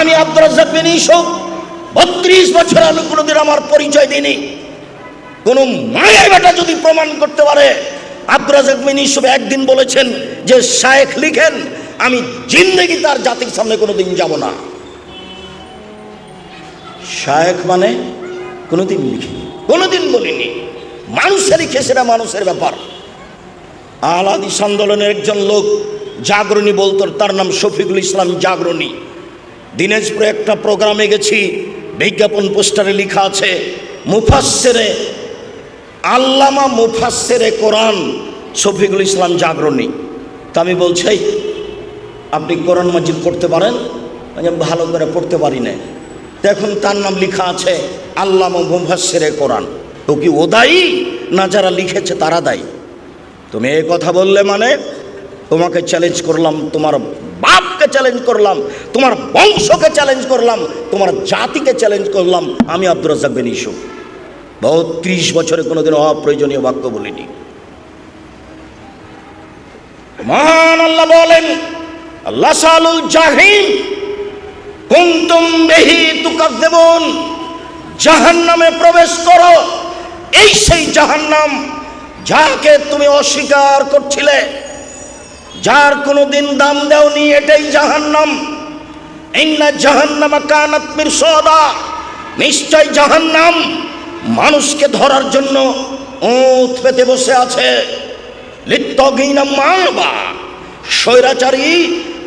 আমি আব্দুল রাজ্জাক বিন ইউসুফ। বত্রিশ বছর আমি কোনোদিন আমার পরিচয় দিইনি। কোনো মায়ের বেটা যদি প্রমাণ করতে পারে আব্দুল রাজাক বিন ইউসুফ একদিন বলেছেন যে শায়েখ লিখেন, আমি জিন্দগি তার জাতির সামনে কোনোদিন যাব না। শায়েখ মানে কোনোদিন লিখিনি, কোনোদিন বলিনি। মানুষের লিখে সেটা মানুষের ব্যাপার। আলাদিস আন্দোলনের একজন লোক জাগরণী বলতো তার নাম শফিকুল ইসলাম জাগরণী। দিনাজপুরে একটা প্রোগ্রামে গেছি, বিজ্ঞাপন পোস্টারে লেখা আছে, মুফাসসেরে আল্লামা মুফাসসেরে কোরআন, শফিকুল ইসলাম জাগরণী। তা আমি বলছি আপনি কোরআন মাজিদ পড়তে পারেন? আমি ভালো করে পড়তে পারি না তো এখন তার নাম লেখা আছে, আল্লামা মুফাসসেরে কোরআন। ও কি ও দায়ী, না যারা লিখেছে তারা দায়ী? তুমি এই কথা বললে মানে তোমাকে চ্যালেঞ্জ করলাম, তোমার বাপকে চ্যালেঞ্জ করলাম, তোমার বংশকে চ্যালেঞ্জ করলাম, তোমার জাতিকে চ্যালেঞ্জ করলাম, আমি আব্দুর রাজাক বিন ইসুফ। বত্রিশ বছরে কোনোদিন অপ্রয়োজনীয় বাক্য বলিনি। মহান আল্লাহ বলেন, আল্লাহ সালুল জাহিম, কুন্তুম বেহি তুকাদ্দেবুন, জাহান্নামে প্রবেশ করো। এই সেই জাহান্নাম যাকে তুমি অস্বীকার করছিলে যার কোনো দিন দাম দেওনি, এটাই জাহান্নাম। ইন্না জাহান্নামা কানাত মিরসাদা। নিশ্চয় জাহান্নাম মানুষকে ধরার জন্য ওঁত পেতে বসে আছে। লিত্তগিনা মারবা স্বৈরাচারী,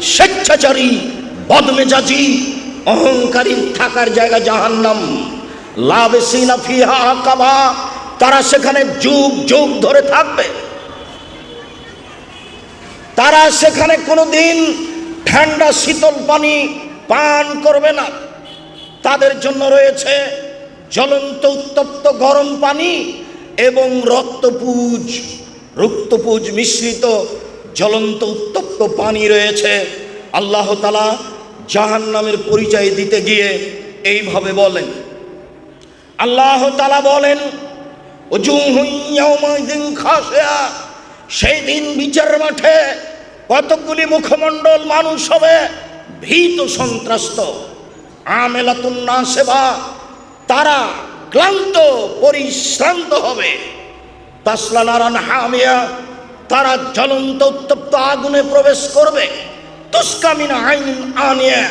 স্বেচ্ছাচারী, বদমেজাজি, অহংকারী থাকার জায়গা জাহান্নাম। লাভেসিনা ফিহা কাবা তারা সেখানে যুগ যুগ ধরে থাকবে। তারা সেখানে কোনো দিন ঠান্ডা শীতল পানি পান করবে না। তাদের জন্য রয়েছে জ্বলন্ত, উত্তপ্ত গরম পানি এবং রক্তপুজ রক্তপুজ মিশ্রিত জ্বলন্ত, উত্তপ্ত পানি রয়েছে। আল্লাহ তালা জাহান নামের পরিচয় দিতে গিয়ে এইভাবে বলেন। আল্লাহ তালা বলেন খাসিয়া সেই দিন বিচার মাঠে কতগুলি মুখমণ্ডল মানুষ হবে, ভীত সন্ত্রস্ত। আমেলাতুন না সেবা তারা ক্লান্ত, পরিশ্রান্ত হবে। তাসলা নারান হামিয়া, তারা জ্বলন্ত উত্তপ্ত আগুনে প্রবেশ করবে। তুস্কামিনা আইন আনিয়া,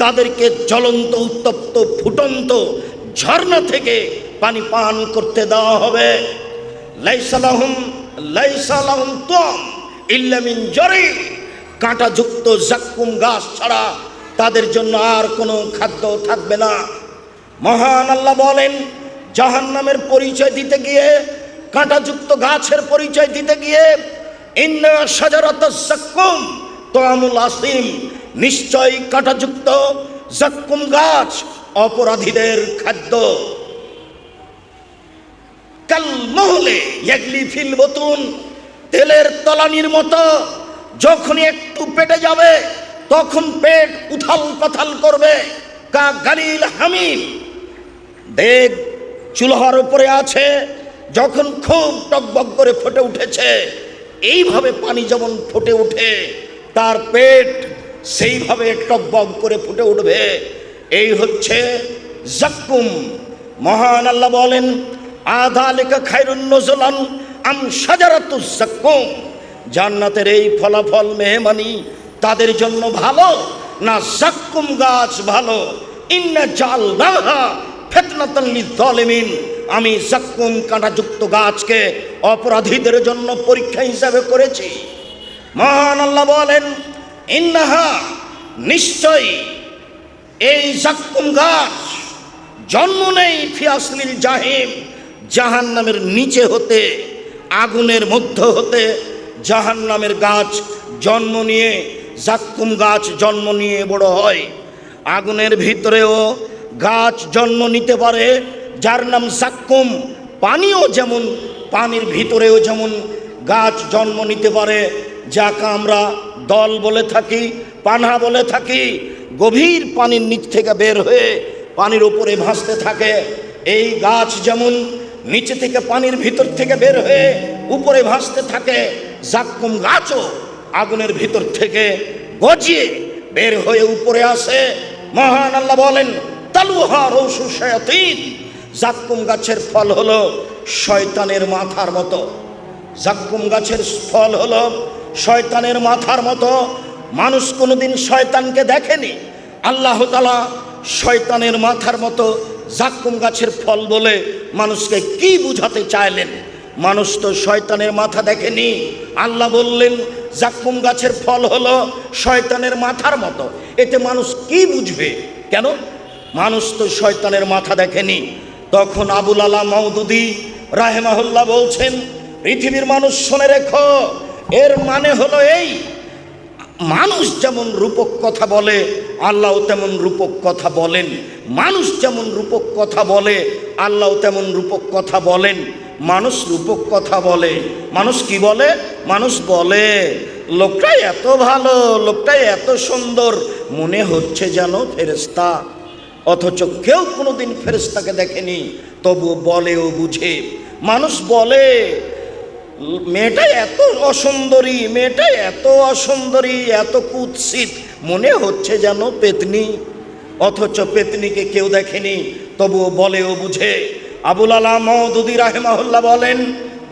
তাদেরকে জ্বলন্ত, উত্তপ্ত, ফুটন্ত ঝর্ণা থেকে পানি পান করতে দেওয়া হবে। লাইসালাহুম লাইসালাহুম তুম ইল্লামিন কাঁটাযুক্ত গাছ ছাড়া তাদের জন্য আর কোনো খাদ্য থাকবে না। মহান আল্লাহ বলেন, জাহান্নামের পরিচয় দিতে গিয়ে কাঁটাযুক্ত গাছের পরিচয় দিতে গিয়ে, ইন্না সাজারত জাক্কুম তোয়ামুল আসিম। নিশ্চয় কাঁটাযুক্ত জাক্কুম গাছ অপরাধীদের খাদ্য। কাল মহলে ইয়াগলি ফিল বতুন, তেলের তলানির মতো যখনই একটু পেটে যাবে, তখন পেট উথাল পাথাল করবে। কা গালিল হামিম। দেখ চুলহার উপরে আছে, যখন খুব টকবক করে ফুটে উঠেছে, এইভাবে পানি যেমন ফুটে ওঠে, তার পেট সেইভাবে টকবক করে ফুটে উঠবে। এই হচ্ছে জাক্কুম। মহান আল্লাহ বলেন আধা লেখা খাইরুন নজলান আম সাজারাতু জান্নাতের এই ফলাফল মেহমানি তাদের জন্য ভালো না জাক্কুম গাছ ভালো? ইন্না জাল নাহা ফেতনাতাল্লি দলেমিন আমি জাক্কুম কাঁটাযুক্ত গাছকে অপরাধীদের জন্য পরীক্ষা হিসাবে করেছি। মহান আল্লাহ বলেন, ইন্নাহা নিশ্চয়ই এই জাক্কুম গাছ জন্ম নেই ফিয়াসলিল জাহিম। জাহান নামের নিচে হতে, আগুনের মধ্য হতে জাহান নামের গাছ জন্ম নিয়ে, জাক্কুম গাছ জন্ম নিয়ে বড় হয়। আগুনের ভিতরেও গাছ জন্ম নিতে পারে, যার নাম জাক্কুম। পানিও যেমন, পানির ভিতরেও যেমন গাছ জন্ম নিতে পারে, যাকে আমরা দল বলে থাকি, পানা বলে থাকি, গভীর পানির নিচ থেকে বের হয়ে পানির উপরে ভাসতে থাকে। এই গাছ যেমন নিচে থেকে পানির ভিতর থেকে বের হয়ে উপরে ভাসতে থাকে। জাক্কুম গাছও আগুনের ভিতর থেকে গজিয়ে বের হয়ে উপরে আসে। মহান আল্লাহ বলেন, তালুহা রৌসু শয়াতিন। জাক্কুম গাছের ফল হলো শয়তানের মাথার মতো। জাক্কুম গাছের ফল হলো শয়তানের মাথার মতো। মানুষ কোনোদিন শয়তানকে দেখেনি। আল্লাহ তালা শয়তানের মাথার মতো জাক্কুম গাছের ফল বলে মানুষকে কি বুঝাতে চাইলেন? মানুষ তো শয়তানের মাথা দেখেনি। আল্লাহ বললেন জাক্কুম গাছের ফল হলো শয়তানের মাথার মতো। এতে মানুষ কি বুঝবে? কেন? মানুষ তো শয়তানের মাথা দেখেনি। তখন আবুল আলা মৌদুদি রাহেমাহুল্লাহ বলছেন, পৃথিবীর মানুষ শুনে রেখো, এর মানে হলো এই মানুষ যেমন রূপক কথা বলে, আল্লাহ তেমন রূপক কথা বলেন। মানুষ যেমন রূপক কথা বলে, আল্লাহ তেমন রূপক কথা বলেন। মানুষ রূপক কথা বলে। মানুষ কি বলে? মানুষ বলে, লোকটাই এত ভালো, লোকটাই এত সুন্দর, মনে হচ্ছে যেন ফেরেস্তা অথচ কেউ কোনোদিন ফেরেস্তাকে দেখেনি তবু বলে ও বুঝে। মানুষ বলে মেয়েটা এত অসুন্দরী, মেয়েটা এত অসুন্দরী, এত কুৎসিত। মনে হচ্ছে যেন পেতনি। অথচ পেতনিকে কেউ দেখেনি, তবুও বলে ও বুঝে। আবুল আলা মৌদুদি রাহেমাহুল্লাহ বলেন,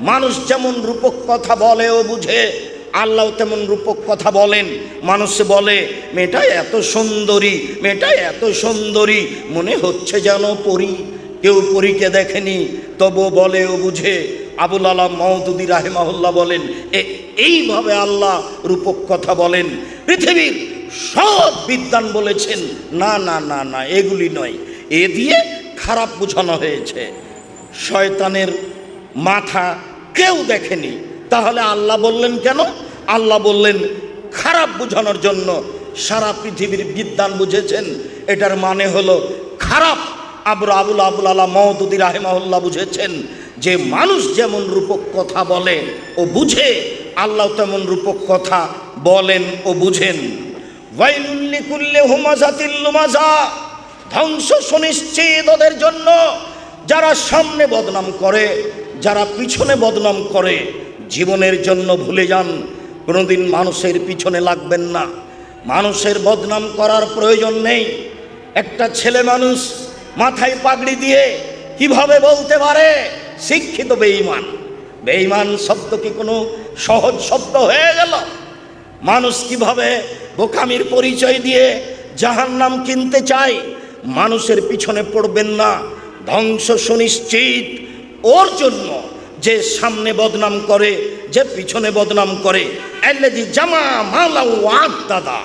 মানুষ যেমন রূপক কথা বলে ও বুঝে, আল্লাহ তেমন রূপক কথা বলেন। মানুষ বলে, মেয়েটা এত সুন্দরী, মেয়েটা এত সুন্দরী, মনে হচ্ছে যেন পরি। কেউ পরীকে দেখেনি তবু বলে ও বুঝে। আবুল আলাম মহদুদি রাহেমাহুল্লাহ বলেন এইভাবে আল্লাহ রূপক কথা বলেন। পৃথিবীর সব বিদ্যান বলেছেন, না না না না, এগুলি নয়। এ দিয়ে খারাপ বোঝানো হয়েছে। শয়তানের মাথা কেউ দেখেনি। তাহলে আল্লাহ বললেন কেন? আল্লাহ বললেন, খারাপ বোঝানোর জন্য সারা পৃথিবীর বিদ্যান বুঝেছেন। এটার মানে হলো খারাপ। আবুল আবুল আবুল আল্লাহ মহদুদি রাহেমাহুল্লাহ বুঝেছেন। যে মানুষ যেমন রূপক কথা বলে ও বুঝে, আল্লাহ তেমন রূপক কথা বলেন ও বুঝেন। ধ্বংস সুনিশ্চিত ওদের জন্য। যারা সামনে বদনাম করে, যারা পিছনে বদনাম করে, জীবনের জন্য ভুলে যান। কোনোদিন মানুষের পিছনে লাগবেন না। মানুষের বদনাম করার প্রয়োজন নেই। একটা ছেলে মানুষ মাথায় পাগড়ি দিয়ে কীভাবে বলতে পারে? শিক্ষিত বেঈমান। বেঈমান শব্দ কি কোনো সহজ শব্দ হয়ে গেল? মানুষ কীভাবে বোকামির পরিচয় দিয়ে জাহান নাম কিনতে চায়? মানুষের পিছনে পড়বেন না। ধ্বংস সুনিশ্চিত। ওর জন্য যে সামনে বদনাম করে, যে পিছনে বদনাম করে। এলেজি জামা মালা ওয়াদ দাদা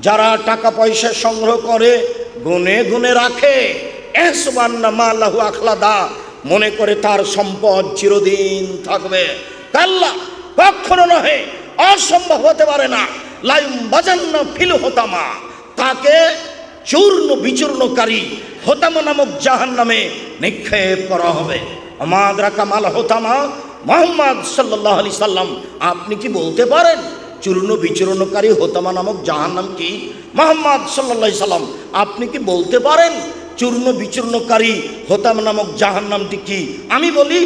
যারা টাকা পয়সা সংগ্রহ করে, গুনে গুনে রাখে। এসবান্না মালাহু আখলাদা। মনে করে তার সম্পদ চিরদিন থাকবে। কাল্লা কখনো নহে, অসম্ভব হতে পারে না। লাইম বাজান্ন ফিল হতামা। তাকে চূর্ণ বিচূর্ণকারী হোতামা নামক জাহান নামে নিক্ষেপ করা হবে। আমাদরা কামাল হোতামা। মোহাম্মদ সাল্লাহ আলি সাল্লাম, আপনি কি বলতে পারেন, চূর্ণ বিচূর্ণকারী হোতামা নামক জাহান নাম কি? মোহাম্মদ সাল্লাহ সাল্লাম, আপনি কি বলতে পারেন চূর্ণ বিচূর্ণকারী হোতাম নামক জাহান নামটি কি আমি বলি,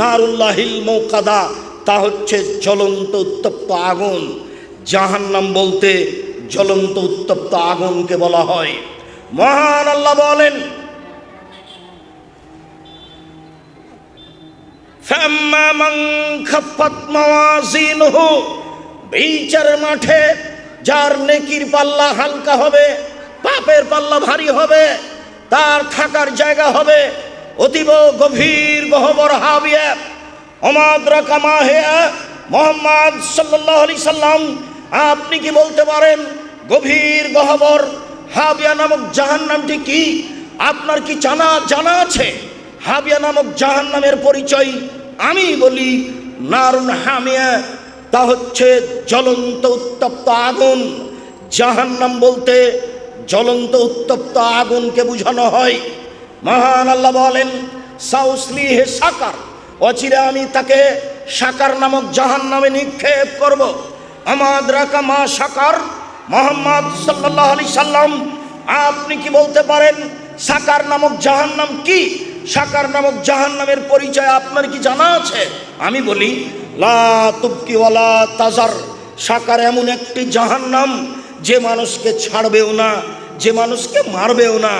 নারুল্লাহিল মৌকাদা, তা হচ্ছে জ্বলন্ত উত্তপ্ত আগুন। জাহান্নাম বলতে জ্বলন্ত উত্তপ্ত আগুনকে বলা হয়। মহান আল্লাহ বলেন বিচার মাঠে যার নেকির পাল্লা হালকা হবে, পাপের পাল্লা ভারী হবে। তার থাকার জায়গা হবে অতীব গভীর গহবর হাবিয়া। অমাদ রাকামা হেয়া মোহাম্মদ সাল্লাহ আলি সাল্লাম, আপনি কি বলতে পারেন গভীর গহবর হাবিয়া নামক জাহান নামটি কি? আপনার কি জানা জানা আছে? হাবিয়া নামক জাহান নামের পরিচয় আমি বলি নারুন হামিয়া, তা হচ্ছে জ্বলন্ত উত্তপ্ত আগুন। জাহান্নাম বলতে জ্বলন্ত উত্তপ্ত আগুনকে বোঝানো হয়। মহান আল্লাহ বলেন, সাউসলি হে সাকার, অচিরে আমি তাকে সাকার নামক জাহান নামে নিক্ষেপ করব। আমাদ রাকা মা সাকার, মোহাম্মদ সাল্লাহ আলি সাল্লাম, আপনি কি বলতে পারেন, সাকার নামক জাহান নাম কি? সাকার নামক জাহান নামের পরিচয় আপনার কি জানা আছে? আমি বলি, লা তুবকিওয়ালা তাজার, সাকার এমন একটি জাহান্নাম যে মানুষকে ছাড়বেও না যে মানুষকে মারবেও না,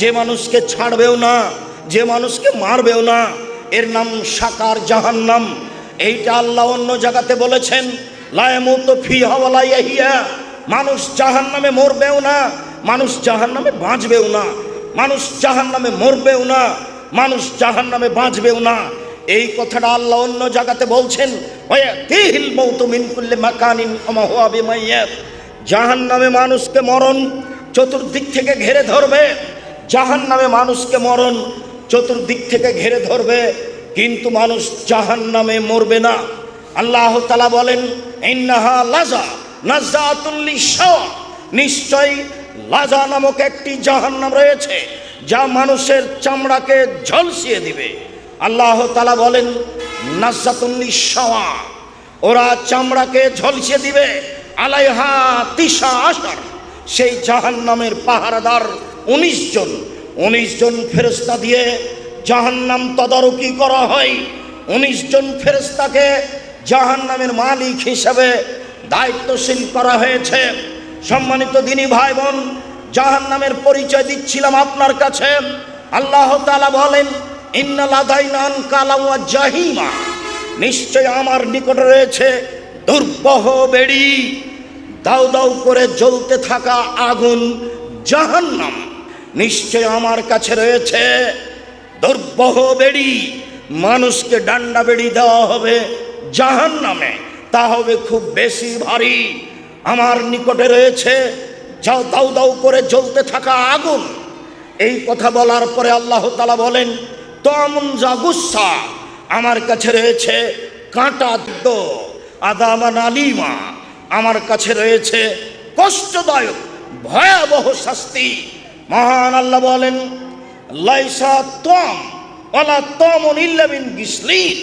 যে মানুষকে ছাড়বেও না, যে মানুষকে মারবেও না, এর নাম সাকার জাহান্নাম। এইটা আল্লাহ অন্য জায়গাতে বলেছেন ফি মানুষ জাহান্নামে মরবেও না, মানুষ জাহান্নামে বাঁচবেও না, মানুষ জাহান্নামে মরবেও না, মানুষ জাহান্নামে বাঁচবেও না। এই কথাটা আল্লাহ অন্য জায়গাতে বলছেন বিমাইয়াত জাহান্নামে মানুষকে মরণ চতুর্দিক থেকে ঘেরে ধরবে। জাহান্নামে মানুষকে মরণ চতুর্দিক থেকে ঘেরে ধরবে, কিন্তু মানুষ জাহান্নামে মরবে না। আল্লাহ তালা বলেন, ইন্নাহা লাজা নাজাতুল্লি শাওয়া নিশ্চয়ই লাজা নামক একটি জাহান্নাম রয়েছে, যা মানুষের চামড়াকে ঝলসিয়ে দিবে। আল্লাহ তালা বলেন নাজাতুল্লি শাওয়া ওরা চামড়াকে ঝলসিয়ে দিবে, আলাইহা তিসা আসার সেই জাহান্নামের পাহারাদার উনিশ জন। উনিশ জন ফেরস্তা দিয়ে জাহান্নাম তদারকি করা হয়। উনিশ জন ফেরস্তাকে জাহান্নামের মালিক হিসাবে দায়িত্বশীল করা হয়েছে। সম্মানিত দিনী ভাই বোন জাহান্নামের পরিচয় দিচ্ছিলাম আপনার কাছে। আল্লাহ তালা বলেন ইন্নালাদাইনান কালাওয়া জাহিমা। নিশ্চয় আমার নিকট রয়েছে দুর্বহ বেড়ি। দাউ দাউ করে জ্বলতে থাকা আগুন জাহান্নাম। নিশ্চয় আমার কাছে রয়েছে। দুর্বহ বেড়ি, মানুষকে ডান্ডা বেড়ি দেওয়া হবে জাহান্নামে। তা হবে খুব বেশি ভারী। আমার নিকটে রয়েছে, যাও দাউ দাউ করে জ্বলতে থাকা আগুন। এই কথা বলার পরে আল্লাহ তালা বলেন, তমন যা গুসা, আমার কাছে রয়েছে কাঁটা দ আদামান আলিমা। আমার কাছে রয়েছে কষ্টদায়ক, ভয়াবহ শাস্তি। মহান আল্লাহ বলেন, লাইসা তম ওলা তমন ইল্লামিন গিসলিন।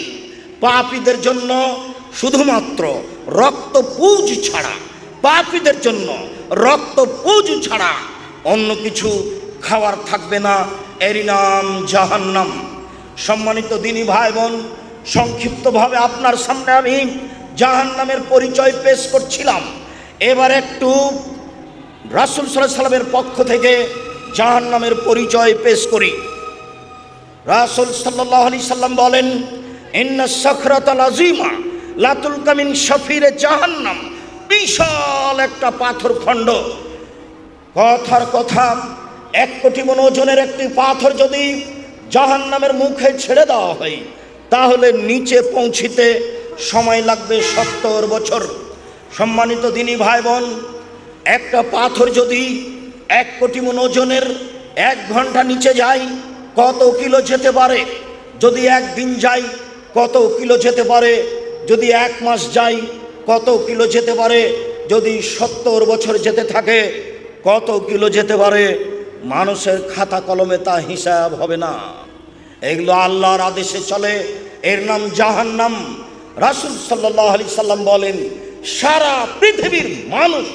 পাপীদের জন্য শুধুমাত্র রক্ত পুজ ছাড়া, পাপীদের জন্য রক্ত পুজ ছাড়া অন্য কিছু খাওয়ার থাকবে না, এরই নাম জাহান্নাম। সম্মানিত দিনী ভাই বোন, সংক্ষিপ্তভাবে আপনার সামনে আমি জাহান্নামের পরিচয় পেশ করছিলাম। এবার একটু রাসুল সাল্লাহ সাল্লামের পক্ষ থেকে জাহান্নামের পরিচয় পেশ করি। রাসুল সাল্লাহ আলি সাল্লাম বলেন, ইন্না সখরাত আজিমা লাতুল কামিন শফিরে জাহান্নাম। বিশাল একটা পাথর খণ্ড। কথার কথা, এক কোটি মন ওজনের একটি পাথর যদি জাহান্নামের মুখে ছেড়ে দেওয়া হয়, তাহলে নিচে পৌঁছিতে সময় লাগবে সত্তর বছর। সম্মানিত দিনী ভাই বোন একটা পাথর যদি এক কোটি মন ওজনের এক ঘণ্টা নিচে যায়, কত কিলো যেতে পারে? যদি একদিন যাই কত কিলো যেতে পারে? যদি এক মাস যাই কত কিলো যেতে পারে? যদি সত্তর বছর যেতে থাকে, কত কিলো যেতে পারে? মানুষের খাতা কলমে তা হিসাব হবে না। এগুলো আল্লাহর আদেশে চলে, এর নাম জাহান্নাম। রাসুল সাল্লাহ আলি সাল্লাম বলেন, সারা পৃথিবীর মানুষ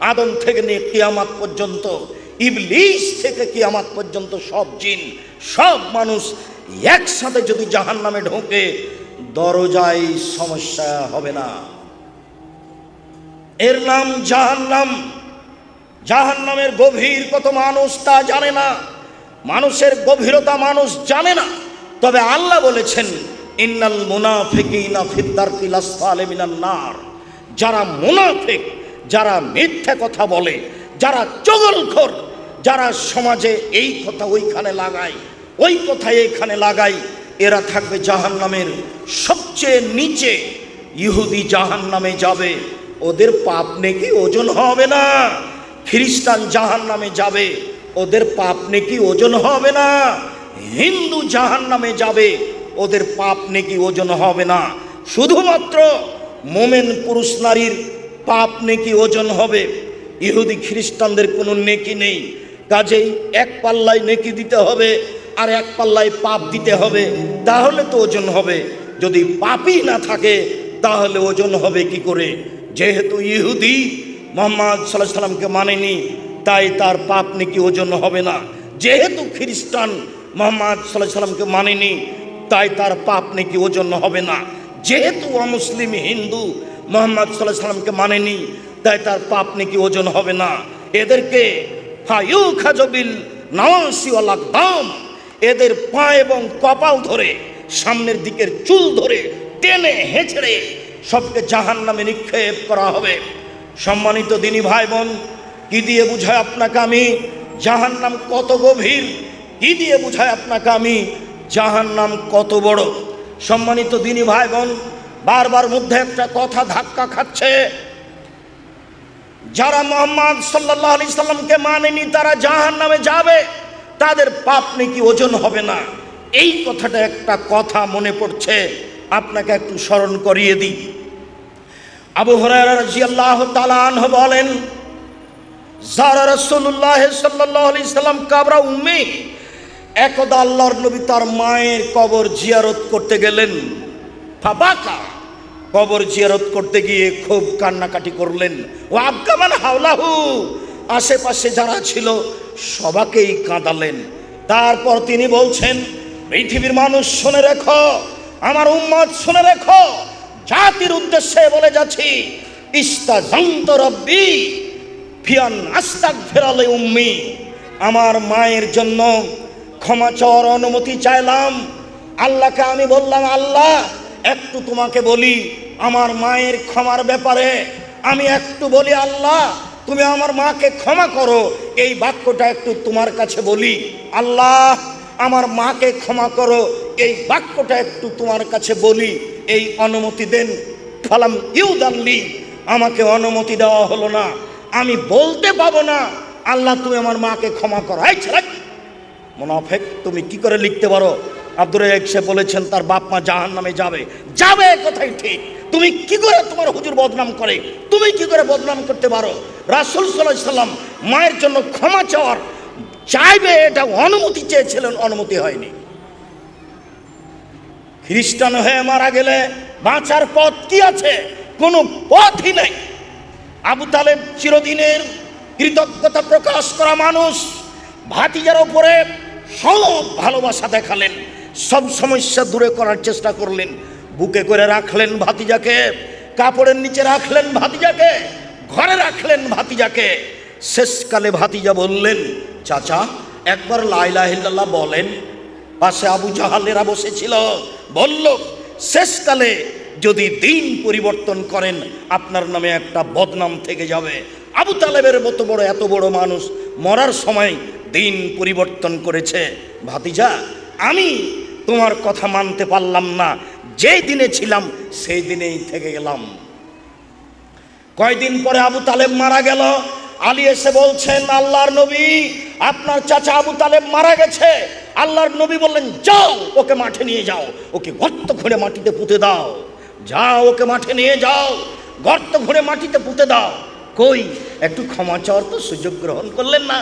আদম থেকে নিয়ে কিয়ামাত পর্যন্ত ইবলিশ থেকে কিয়ামাত পর্যন্ত সব জিন, সব মানুষ একসাথে যদি জাহান নামে ঢোকে, দরজায় সমস্যা হবে না। এর নাম জাহান্নাম। জাহান্নামের গভীর কত মানুষ তা জানে না। মানুষের গভীরতা মানুষ জানে না। তবে আল্লাহ বলেছেন ইন্নাল মুনাফিকিনা ফিদ্দারকিল আসফালে মিনান নার। যারা মুনাফিক, যারা মিথ্যা কথা বলে, যারা চগলখোর, যারা সমাজে এই কথা ওইখানে লাগায়, ওই কথা এইখানে লাগাই এরা থাকবে জাহান্নামের সবচেয়ে নিচে। ইহুদি জাহান্নামে যাবে, ওদের পাপ নেকি ওজন হবে না। খ্রিস্টান জাহান নামে যাবে, ওদের পাপ নেকি ওজন হবে না। হিন্দু জাহান নামে যাবে ওদের পাপ নেকি ওজন হবে না। শুধুমাত্র মোমেন পুরুষ নারীর পাপ নেকি ওজন হবে। ইহুদি খ্রিস্টানদের কোনো নেকি নেই। কাজেই এক পাল্লায় নেকি দিতে হবে আর এক পাল্লায় পাপ দিতে হবে। তাহলে তো ওজন হবে। যদি পাপই না থাকে, তাহলে ওজন হবে কি করে? যেহেতু ইহুদি মোহাম্মদ সাল্লাহ সাল্লামকে মানেনি, তাই তার পাপ নাকি ওজন হবে না। যেহেতু খ্রিস্টান মোহাম্মদ সাল্লাহ সাল্লামকে মানেনি তাই তার পাপ নাকি ওজন হবে না। যেহেতু অমুসলিম হিন্দু, মোহাম্মদ সাল্লাহ সাল্লামকে মানেনি, তাই তার পাপ নাকি ওজন হবে না। এদেরকে ফায়ু খাজবিল নাওয়াসি দাম এদের পা এবং কপাল ধরে, সামনের দিকের চুল ধরে, টেনে হেঁচড়ে সবকে জাহান নামে নিক্ষেপ করা হবে। সম্মানিত দিনী ভাই বোন কি দিয়ে বুঝায় আপনাকে আমি? জাহান নাম কত গভীর, কি দিয়ে বুঝায় আপনাকে আমি? জাহান নাম কত বড়? সম্মানিত দিনী ভাই বোন বারবার মধ্যে একটা কথা ধাক্কা খাচ্ছে। যারা মোহাম্মদ সাল্লাহ আলি সাল্লামকে মানেনি, তারা জাহান নামে যাবে। তাদের পাপ নাকি ওজন হবে না? এই কথাটা একটা কথা মনে পড়ছে। আপনাকে একটু স্মরণ করিয়ে দিই। আবু হরাহ তালান বলেন যারা রসুল্লাহ সাল্লাহ আলি সাল্লাম কাবরা উম্মি একদা আল্লাহর নবী তার মায়ের কবর জিয়ারত করতে গেলেন। ফাবাকা। কবর জিয়ারত করতে গিয়ে খুব কান্নাকাটি করলেন। ও আবগামান হাওলাহু। আশেপাশে যারা ছিল, সবাকেই কাঁদালেন। তারপর তিনি বলছেন, পৃথিবীর মানুষ শুনে রেখো, আমার উম্মত শুনে রেখো, জাতির উদ্দেশ্যে বলে যাচ্ছি ইস্তা জন্ত রব্বি ফিয়ান আস্তাক ফেরালে উম্মি, আমার মায়ের জন্য ক্ষমা চাওয়ার অনুমতি চাইলাম। আল্লাহকে আমি বললাম, আল্লাহ, একটু তোমাকে বলি, আমার মায়ের ক্ষমার ব্যাপারে। আমি একটু বলি, আল্লাহ, তুমি আমার মাকে ক্ষমা করো। এই বাক্যটা একটু তোমার কাছে বলি, আল্লাহ, আমার মাকে ক্ষমা করো। এই বাক্যটা একটু তোমার কাছে বলি, এই অনুমতি দেন। ফালাম ইউদাল্লি আমাকে অনুমতি দেওয়া হলো না। আমি বলতে পাবো না, আল্লাহ, তুমি আমার মাকে ক্ষমা করো। এই মোনাফেক, তুমি কি করে লিখতে পারো? আব্দুর সে বলেছেন, তার বাপ মা জাহান নামে যাবে। যাবে কথাই ঠিক? তুমি কি করে তোমার হুজুর বদনাম করে? তুমি কি করে বদনাম করতে পারো? রাসুল সাল্লাম মায়ের জন্য ক্ষমা চাওয়ার চাইবে, এটা অনুমতি চেয়েছিলেন, অনুমতি হয়নি। খ্রিস্টান হয়ে মারা গেলে বাঁচার পথ কি আছে? কোনো পথই নাই। আবু তালেব চিরদিনের কৃতজ্ঞতা প্রকাশ করা মানুষ। ভাতিজার ওপরে সব ভালোবাসা দেখালেন, সব সমস্যা দূরে করার চেষ্টা করলেন। বুকে করে রাখলেন ভাতিজাকে, কাপড়ের নিচে রাখলেন ভাতিজাকে, ঘরে রাখলেন ভাতিজাকে। শেষকালে ভাতিজা বললেন, চাচা, একবার লাইলাহিল্লাহ বলেন। পাশে আবু জাহালেরা বসেছিল, বলল, শেষকালে যদি দিন পরিবর্তন করেন, আপনার নামে একটা বদনাম থেকে যাবে। আবু তালেবের মতো বড়, এত বড় মানুষ মরার সময় দিন পরিবর্তন করেছে। ভাতিজা, আমি তোমার কথা মানতে পারলাম না। যেই দিনে ছিলাম, সেই দিনেই থেকে গেলাম। কয়দিন পরে আবু তালেব মারা গেল? আলী এসে বলছেন, আল্লাহর নবী, আপনার চাচা আবু তালেব মারা গেছে। আল্লাহর নবী বললেন, যাও, ওকে মাঠে নিয়ে যাও। ওকে গর্ত খুঁড়ে মাটিতে পুঁতে দাও। যাও, ওকে মাঠে নিয়ে যাও। গর্ত খুঁড়ে মাটিতে পুঁতে দাও। কই? একটু ক্ষমা চাওয়ার তো সুযোগ গ্রহণ করলেন না।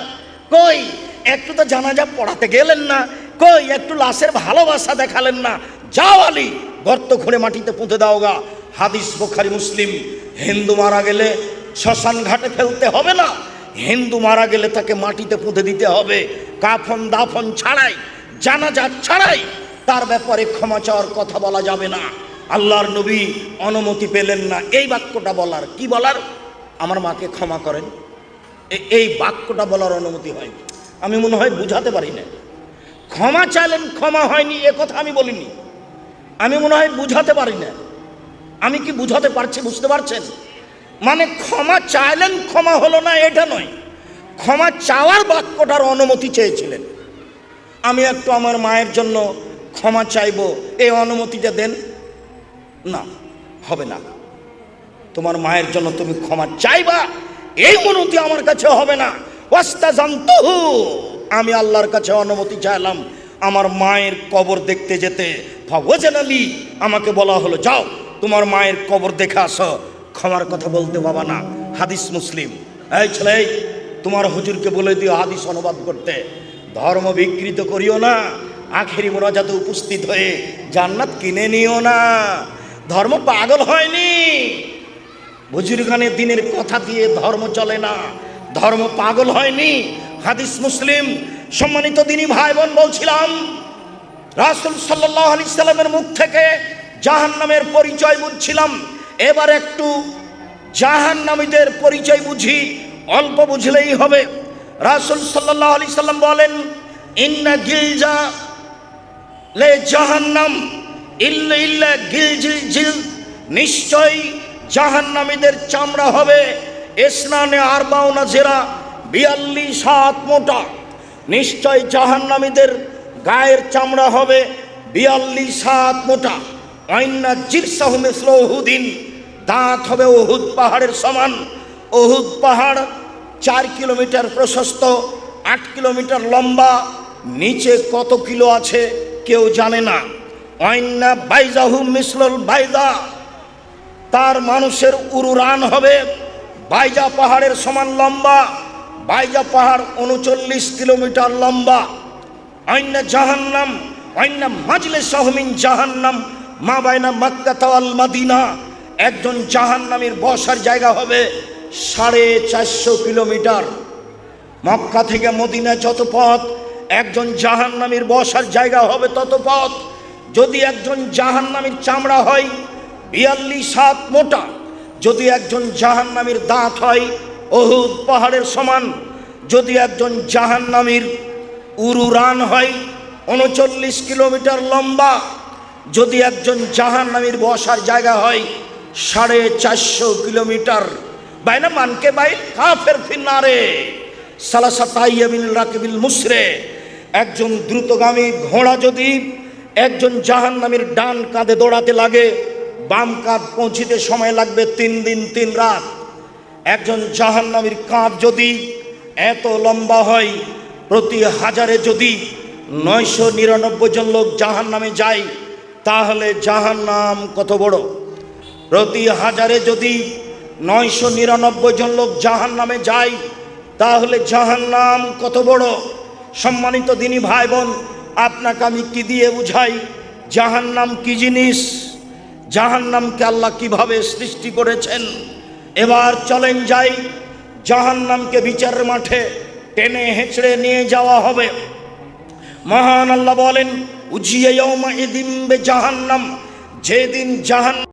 কই? একটু তো জানাজা পড়াতে গেলেন না। কই? একটু লাশের ভালোবাসা দেখালেন না। যাও আলী, গর্ত খুঁড়ে মাটিতে পুঁতে দাও গা হাদিস বোখারি, মুসলিম। হিন্দু মারা গেলে শ্মশান ঘাটে ফেলতে হবে না। হিন্দু মারা গেলে তাকে মাটিতে পুঁতে দিতে হবে। কাফন দাফন ছাড়াই, জানাজা ছাড়াই তার ব্যাপারে ক্ষমা চাওয়ার কথা বলা যাবে না। আল্লাহর নবী অনুমতি পেলেন না। এই বাক্যটা বলার কি বলার? আমার মাকে ক্ষমা করেন। এই বাক্যটা বলার অনুমতি হয় আমি মনে হয় বুঝাতে পারি না ক্ষমা চাইলেন, ক্ষমা হয়নি, এ কথা আমি বলিনি। আমি মনে হয় বুঝাতে পারি না আমি কি বুঝাতে পারছি, বুঝতে পারছেন? মানে ক্ষমা চাইলেন, ক্ষমা হলো না, এটা নয়। ক্ষমা চাওয়ার বাক্যটার অনুমতি চেয়েছিলেন। আমি একটু আমার মায়ের জন্য ক্ষমা চাইব এই অনুমতিটা দেন? না, হবে না। তোমার মায়ের জন্য তুমি ক্ষমা চাইবা, এই অনুমতি আমার কাছে হবে না। ওয়াস্তা জানতহু আমি আল্লাহর কাছে অনুমতি চাইলাম, আমার মায়ের কবর দেখতে যেতে। ওজেন আলী আমাকে বলা হলো, যাও, তোমার মায়ের কবর দেখে আসো। ক্ষমার কথা বলতে বাবা না, হাদিস মুসলিম। এই ছেলে, তোমার হুজুরকে বলে দিও হাদিস অনুবাদ করতে। ধর্ম বিকৃত করিও না, আখেরি মোনাজাতে উপস্থিত হয়ে জান্নাত কিনে নিও না। ধর্ম পাগল হয়নি। বুজুর্গানের দিনের কথা দিয়ে ধর্ম চলে না। ধর্ম পাগল হয়নি। হাদিস মুসলিম। সম্মানিত দিনী ভাই বোন বলছিলাম, রাসুল সাল্লাহ আলি সাল্লামের মুখ থেকে জাহান নামের পরিচয় বুঝছিলাম। এবার একটু জাহান নামীদের পরিচয় বুঝি, অল্প বুঝলেই হবে। রাসুল সাল্লাহ আলি সাল্লাম বলেন, ইন্না গিলজা লে জাহান্নাম, ইল্লা ইল্লা গিল জিল জিল নিশ্চয় জাহান্নামীদের চামড়া হবে। এসনানে আরবাউনা জেরা বিয়াল্লিশ হাত মোটা। নিশ্চয় জাহান্নামীদের গায়ের চামড়া হবে বিয়াল্লিশ হাত মোটা। অন্যা জিরসাহ মিসল ওহুদিন দাঁত হবে ওহুদ পাহাড়ের সমান। ওহুদ পাহাড় চার কিলোমিটার প্রশস্ত, আট কিলোমিটার লম্বা, নিচে কত কিলো আছে কেউ জানে না। অন্যা বাইজাহু মিসলুল বাইদা তার মানুষের উরুরান হবে। বাইজা পাহাড়ের সমান লম্বা। বাইজা পাহাড় উনচল্লিশ কিলোমিটার লম্বা। অন্য জাহান্নাম অন্য মাজলে সহমিন জাহান্নাম, মা বাইনা মাক্কা তাওয়াল মাদিনা। একজন জাহান্নামীর বসার জায়গা হবে সাড়ে চারশো কিলোমিটার। মক্কা থেকে মদিনা যত পথ, একজন জাহান্নামীর বসার জায়গা হবে তত পথ। যদি একজন জাহান্নামীর চামড়া হয় বিয়াল্লিশ হাত মোটা। যদি একজন জাহান্নামীর দাঁত হয় অহুদ পাহাড়ের সমান। যদি একজন জাহান্নামীর উরুরান হয়, উনচল্লিশ কিলোমিটার লম্বা। যদি একজন জাহান্নামীর বসার জায়গা হয়, সাড়ে চারশো কিলোমিটার। বাইনা মানকে বাই কাফের ফিনারে সালাসা সালাসাতাইয়াবিল রাকিবিল মুসরে। একজন দ্রুতগামী ঘোড়া যদি একজন জাহান্নামীর ডান কাঁধে দৌড়াতে লাগে বাম কাঁধ পৌঁছিতে সময় লাগবে তিন দিন, তিন রাত। একজন জাহান্নামীর কাঁধ যদি এত লম্বা হয়, প্রতি হাজারে যদি নয়শো নিরানব্বই জন লোক জাহান্নামে যায়, তাহলে জাহান্নাম কত বড়? প্রতি হাজারে যদি নয়শো নিরানব্বই জন লোক জাহান নামে যায়, তাহলে জাহান্নাম কত বড়? সম্মানিত দিনী ভাই বোন, আপনাকে আমি কি দিয়ে বুঝাই? জাহান্নাম কি জিনিস? জাহান্নামকে আল্লাহ কীভাবে সৃষ্টি করেছেন? এবার চলেন যাই, জাহান্নামকে বিচারের মাঠে টেনে হেঁচড়ে নিয়ে যাওয়া হবে। মহান আল্লাহ বলেন, উজিয়ে জাহান্নাম। যেদিন জাহান